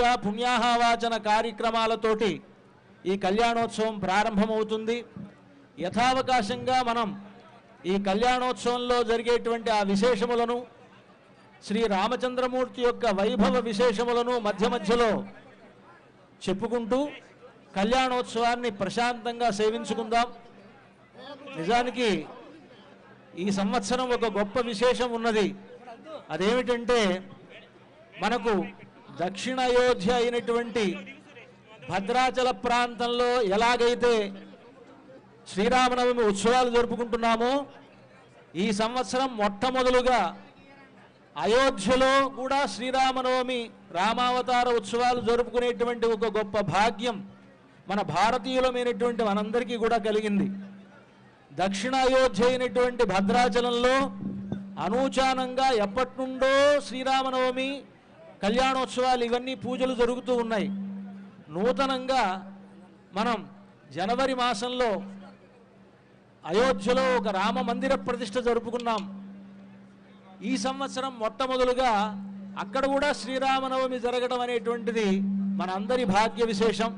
పుణ్యాహవాచన కార్యక్రమాలతోటి ఈ కళ్యాణోత్సవం ప్రారంభమవుతుంది. యథావకాశంగా మనం ఈ కళ్యాణోత్సవంలో జరిగేటువంటి ఆ విశేషములను శ్రీ రామచంద్రమూర్తి యొక్క వైభవ విశేషములను మధ్య మధ్యలో చెప్పుకుంటూ కళ్యాణోత్సవాన్ని ప్రశాంతంగా సేవించుకుందాం. నిజానికి ఈ సంవత్సరం ఒక గొప్ప విశేషం ఉన్నది. అదేమిటంటే మనకు దక్షిణ అయోధ్య అయినటువంటి భద్రాచల ప్రాంతంలో ఎలాగైతే శ్రీరామనవమి ఉత్సవాలు జరుపుకుంటున్నామో ఈ సంవత్సరం మొట్టమొదలుగా అయోధ్యలో కూడా శ్రీరామనవమి రామావతార ఉత్సవాలు జరుపుకునేటువంటి ఒక గొప్ప భాగ్యం మన భారతీయులమైనటువంటి మనందరికీ కూడా కలిగింది. దక్షిణ అయోధ్య అయినటువంటి భద్రాచలంలో అనూచానంగా ఎప్పటి నుండో శ్రీరామనవమి కళ్యాణోత్సవాలు ఇవన్నీ పూజలు జరుగుతూ ఉన్నాయి. నూతనంగా మనం జనవరి మాసంలో అయోధ్యలో ఒక రామ మందిర ప్రతిష్ట జరుపుకున్నాం. ఈ సంవత్సరం మొట్టమొదలుగా అక్కడ కూడా శ్రీరామనవమి జరగడం అనేటువంటిది మన అందరి భాగ్య విశేషం.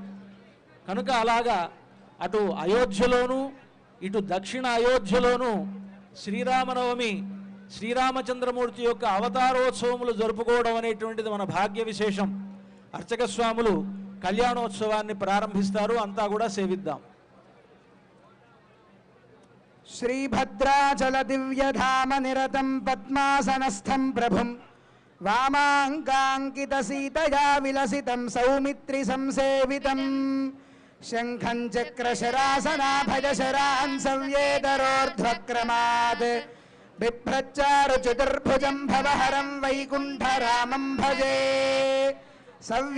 కనుక అలాగా అటు అయోధ్యలోనూ ఇటు దక్షిణ అయోధ్యలోనూ శ్రీరామనవమి శ్రీరామచంద్రమూర్తి యొక్క అవతారోత్సవములు జరుపుకోవడం అనేటువంటిది మన భాగ్య విశేషం. అర్చక స్వాములు కళ్యాణోత్సవాన్ని ప్రారంభిస్తారు అంతా కూడా సేవిద్దాం. శ్రీభద్రాచల దివ్యధామ నిరతం పద్మాసనస్థం ప్రభుం. వామాంకాంకిత సీతయా విలసితం సౌమిత్రి సంసేవితం. శంఖం చక్రశరాసనాభజ శరాన్ సవ్యేతరోర్ధ్వక్రమాత్ బిభ్రచ్చారు చతుర్భుజం భవహరం వైకుంఠరామం భజే సవ్య